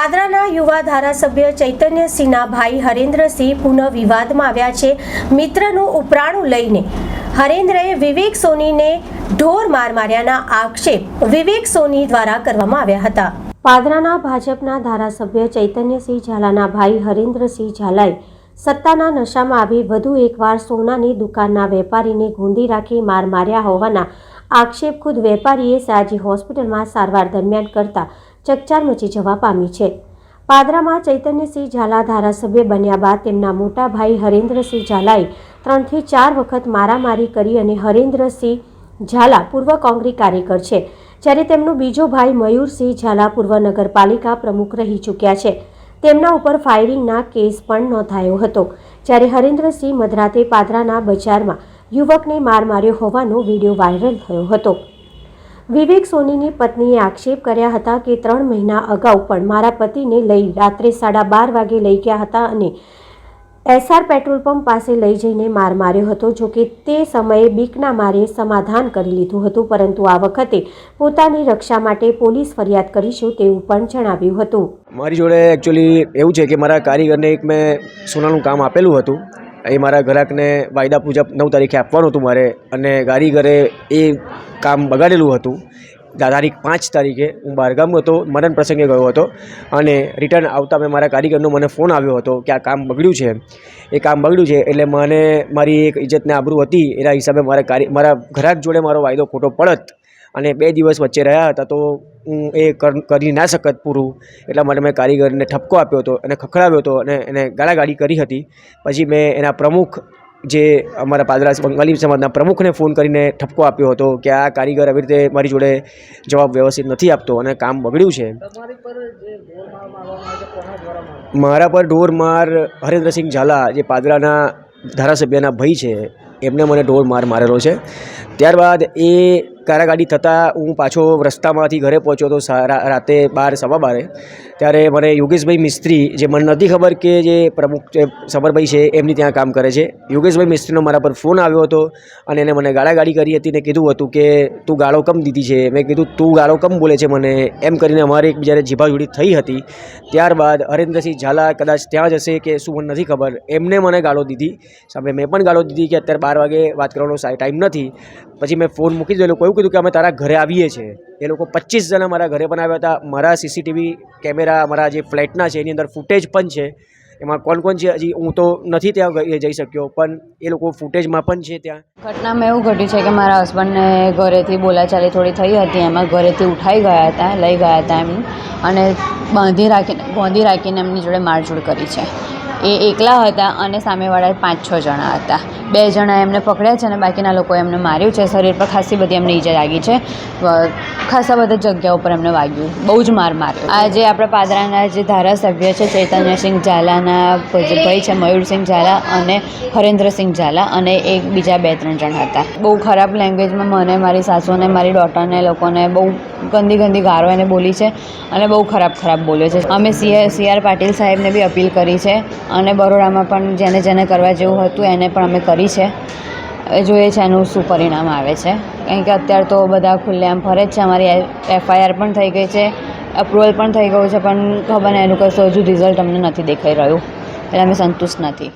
પાદરાના યુવા ધારાસભ્ય ચૈતન્યસિંહના ભાઈ હરેન્દ્રસિંહ પુનઃ વિવાદમાં આવ્યા છે. મિત્રનું ઉપરાણું લઈને હરેન્દ્રએ વિવેક સોનીને ઢોર માર માર્યાના આક્ષેપ વિવેક સોની દ્વારા કરવામાં આવ્યા હતા. પાદરાના ભાજપના ધારાસભ્ય ચૈતન્યસિંહ ઝાલાના ભાઈ હરેન્દ્રસિંહ ઝાલાએ સત્તાના નશામાં આવી વધુ એકવાર સોનાની દુકાનના વેપારીને ગોંધી રાખી માર માર્યા હોવાના આક્ષેપ ખુદ વેપારીએ સાજી હોસ્પિટલમાં સારવાર દરમિયાન કરતા ચકચાર મચી જવા પામી છે. પાદરામાં ચૈતન્યસિંહ ઝાલા ધારાસભ્ય બન્યા બાદ તેમના મોટા ભાઈ હરેન્દ્રસિંહ ઝાલાએ ત્રણથી ચાર વખત મારામારી કરી અને હરેન્દ્રસિંહ ઝાલા પૂર્વ કોંગ્રેસ કાર્યકર છે, જ્યારે તેમનો બીજો ભાઈ મયુરસિંહ ઝાલા પૂર્વ નગરપાલિકા પ્રમુખ રહી ચૂક્યા છે. તેમના ઉપર ફાયરિંગના કેસ પણ નોંધાયો હતો, જ્યારે હરેન્દ્રસિંહ મધરાતે પાદરાના બજારમાં યુવકને માર માર્યો હોવાનો વીડિયો વાયરલ થયો હતો. વિવેક સોનીની પત્નીએ આક્ષેપ કર્યા હતા કે ત્રણ મહિના અગાઉ પણ મારા પતિને લઈ રાત્રે સાડા બાર વાગે લઈ ગયા હતા અને એસઆર પેટ્રોલ પંપ પાસે લઈ જઈને માર માર્યો હતો, જો કે તે સમયે બીકના મારે સમાધાન કરી લીધું હતું, પરંતુ આ વખતે પોતાની રક્ષા માટે પોલીસ ફરિયાદ કરીશું તેવું પણ જણાવ્યું હતું. મારી જોડે એકચ્યુઅલી એવું છે કે મારા કારીગરને એક મેં સોનાનું કામ આપેલું હતું. એ મારા ગ્રાહકને વાયદા મુજબ નવ તારીખે આપવાનું હતું મારે અને કારીગરે એ કામ બગાડેલું હતું. તારીખ પાંચ તારીખે હું બહારગામ હતો, મરણ પ્રસંગે ગયો હતો અને રિટર્ન આવતા મેં મારા કારીગરનો મને ફોન આવ્યો હતો કે આ કામ બગડ્યું છે. એ કામ બગડ્યું છે એટલે મને મારી એક ઇજ્જતને આબરૂ હતી. એના હિસાબે મારા કારી મારા ગ્રાહક જોડે મારો વાયદો ખોટો પડત. અને બે દિવસ વચ્ચે રહ્યા હતા તો હું એ કર- ના શકત પૂરું. એટલા માટે મેં કારીગરને ઠપકો આપ્યો હતો અને ખખડાવ્યો હતો અને એને ગાળાગાળી કરી હતી. પછી મેં એના પ્રમુખ જે અમારા પાદરા બંગાળી સમાજના પ્રમુખને ફોન કરીને ઠપકો આપ્યો હતો કે આ કારીગર આવી રીતે મારી જોડે જવાબ વ્યવસ્થિત નથી આપતો અને કામ બગડ્યું છે. મારા પર ઢોર માર હરેન્દ્રસિંહ ઝાલા જે પાદરાના ધારાસભ્યના ભાઈ છે એમને મને ઢોર માર મારેલો છે. ત્યારબાદ એ કારાગાડી થતાં હું પાછો રસ્તામાંથી ઘરે પહોંચ્યો તો રાતે બાર સવા બારે. ત્યારે મને યોગેશભાઈ મિસ્ત્રી, જે મને નથી ખબર કે જે પ્રમુખ જે સબરભાઈ છે, એમની ત્યાં કામ કરે છે. યોગેશભાઈ મિસ્ત્રીનો મારા પર ફોન આવ્યો હતો અને એને મને ગાળાગાળી કરી હતી ને કીધું હતું કે તું ગાળો કમ દીધી છે. મેં કીધું, તું ગાળો કમ બોલે છે મને. એમ કરીને અમારે એકબીજાને જીભાજોડી થઈ હતી. ત્યારબાદ હરેન્દ્રસિંહ ઝાલા કદાચ ત્યાં જ હશે કે શું મને નથી ખબર. એમને મને ગાળો દીધી. સામે મેં પણ ગાળો દીધી કે અત્યારે બાર વાગે વાત કરવાનો ટાઈમ નથી. પછી મેં ફોન મૂકી દીધો એવું કીધું કે અમે તારા ઘરે આવીએ છીએ. એ લોકો પચીસ જણા મારા ઘરે પણ આવ્યા હતા. મારા સીસીટીવી કેમેરા, મારા જે ફ્લેટના છે, એની અંદર ફૂટેજ પણ છે. એમાં કોણ કોણ છે? હજી હું તો નથી ત્યાં જઈ શક્યો, પણ એ લોકો ફૂટેજમાં પણ છે ત્યાં. ઘટનામાં એવું ઘટ્યું છે કે મારા હસબન્ડને ઘરેથી બોલાચાલી થોડી થઈ હતી. એમાં ઘરેથી ઉઠાઈ ગયા હતા, લઈ ગયા હતા એમ અને બાંધી રાખીને બાંધી રાખીને એમની જોડે મારઝૂડ કરી છે. એ એકલા હતા અને સામેવાળા પાંચ છ જણા હતા. બે જણા એમને પકડ્યા છે અને બાકીના લોકોએ એમને માર્યું છે. શરીર પર ખાસી બધી એમને ઈજા લાગી છે. ખાસા બધા જગ્યા ઉપર એમને વાગ્યું. બહુ જ માર માર્યો. આજે આપણા પાદરાના જે ધારાસભ્ય છે, ચૈતન્યસિંહ ઝાલાના ભાઈ છે, મયુરસિંહ ઝાલા અને હરેન્દ્રસિંહ ઝાલા અને એક બીજા બે, ત્રણ જણ હતા. બહુ ખરાબ લેંગ્વેજમાં મને, મારી સાસુને, મારી ડોટરને લોકોને બહુ ગંદી ગંદી ગારો એને બોલી છે અને બહુ ખરાબ ખરાબ બોલ્યો છે. અમે સી સી આર પાટીલ સાહેબને બી અપીલ કરી છે અને બરોડામાં પણ જેને જેને કરવા જેવું હતું, એને પણ અમે કરી છે. હવે જોઈએ છે એનું શું પરિણામ આવે છે. કારણ કે અત્યારે તો બધા ખુલ્લેઆમ ફરે જ છે. અમારી એફઆઈઆર પણ થઈ ગઈ છે. અપ્રુવલ પણ થઈ ગયું છે, પણ ખબર નહીં એનું કશું હજુ રિઝલ્ટ અમને નથી દેખાઈ રહ્યું. એટલે અમે સંતુષ્ટ નથી.